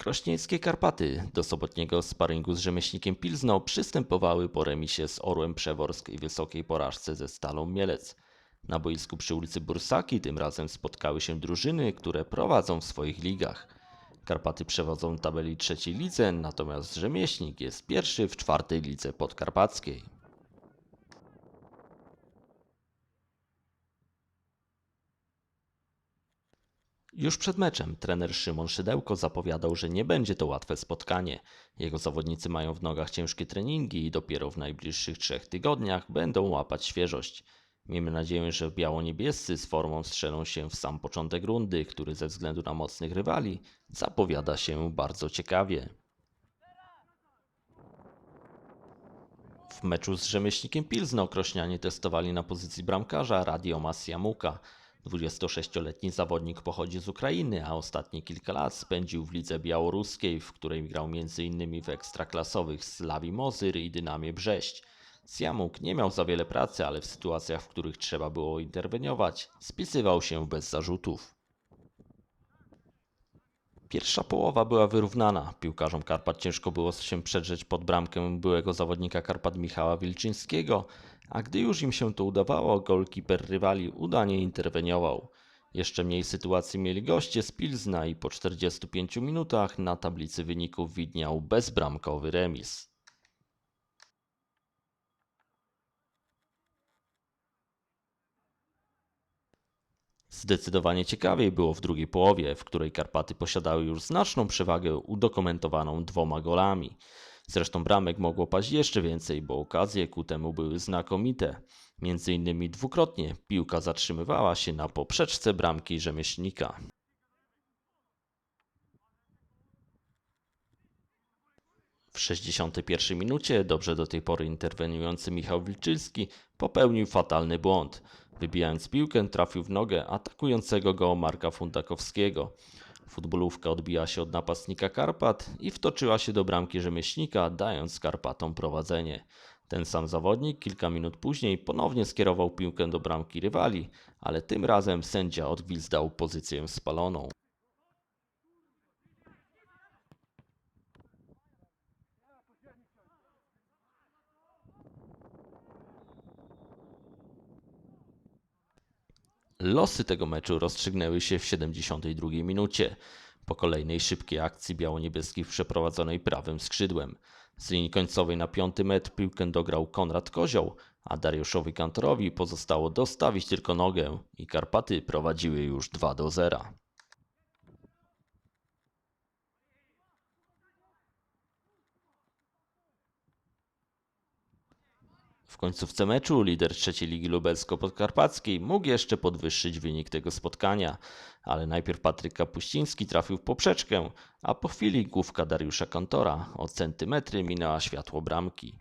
Krośnieńskie Karpaty do sobotniego sparingu z rzemieślnikiem Pilzno przystępowały po remisie z Orłem Przeworsk i wysokiej porażce ze Stalą Mielec. Na boisku przy ulicy Bursaki tym razem spotkały się drużyny, które prowadzą w swoich ligach. Karpaty przewodzą tabeli trzeciej lidze, natomiast rzemieślnik jest pierwszy w czwartej lidze podkarpackiej. Już przed meczem trener Szymon Szydełko zapowiadał, że nie będzie to łatwe spotkanie. Jego zawodnicy mają w nogach ciężkie treningi i dopiero w najbliższych trzech tygodniach będą łapać świeżość. Miejmy nadzieję, że biało-niebiescy z formą strzelą się w sam początek rundy, który ze względu na mocnych rywali zapowiada się bardzo ciekawie. W meczu z rzemieślnikiem Pilzno okrośnianie testowali na pozycji bramkarza Radioma Siamuka. 26-letni zawodnik pochodzi z Ukrainy, a ostatnie kilka lat spędził w lidze białoruskiej, w której grał m.in. w ekstraklasowych Slawi Mozyr i Dynamie Brześć. Siamuk nie miał za wiele pracy, ale w sytuacjach, w których trzeba było interweniować, spisywał się bez zarzutów. Pierwsza połowa była wyrównana. Piłkarzom Karpat ciężko było się przedrzeć pod bramkę byłego zawodnika Karpat Michała Wilczyńskiego, a gdy już im się to udawało, golkiper rywali udanie interweniował. Jeszcze mniej sytuacji mieli goście z Pilzna i po 45 minutach na tablicy wyników widniał bezbramkowy remis. Zdecydowanie ciekawiej było w drugiej połowie, w której Karpaty posiadały już znaczną przewagę udokumentowaną dwoma golami. Zresztą bramek mogło paść jeszcze więcej, bo okazje ku temu były znakomite. Między innymi dwukrotnie piłka zatrzymywała się na poprzeczce bramki rzemieślnika. W 61 minucie dobrze do tej pory interweniujący Michał Wilczylski popełnił fatalny błąd. Wybijając piłkę trafił w nogę atakującego go Marka Fundakowskiego. Futbolówka odbiła się od napastnika Karpat i wtoczyła się do bramki rzemieślnika, dając Karpatom prowadzenie. Ten sam zawodnik kilka minut później ponownie skierował piłkę do bramki rywali, ale tym razem sędzia odgwizdał pozycję spaloną. Losy tego meczu rozstrzygnęły się w 72 minucie. Po kolejnej szybkiej akcji biało-niebieskich przeprowadzonej prawym skrzydłem. Z linii końcowej na piąty metr piłkę dograł Konrad Kozioł, a Dariuszowi Kantorowi pozostało dostawić tylko nogę i Karpaty prowadziły już 2 do 0. W końcówce meczu lider trzeciej ligi lubelsko-podkarpackiej mógł jeszcze podwyższyć wynik tego spotkania, ale najpierw Patryk Kapuściński trafił w poprzeczkę, a po chwili główka Dariusza Kantora o centymetry minęła światło bramki.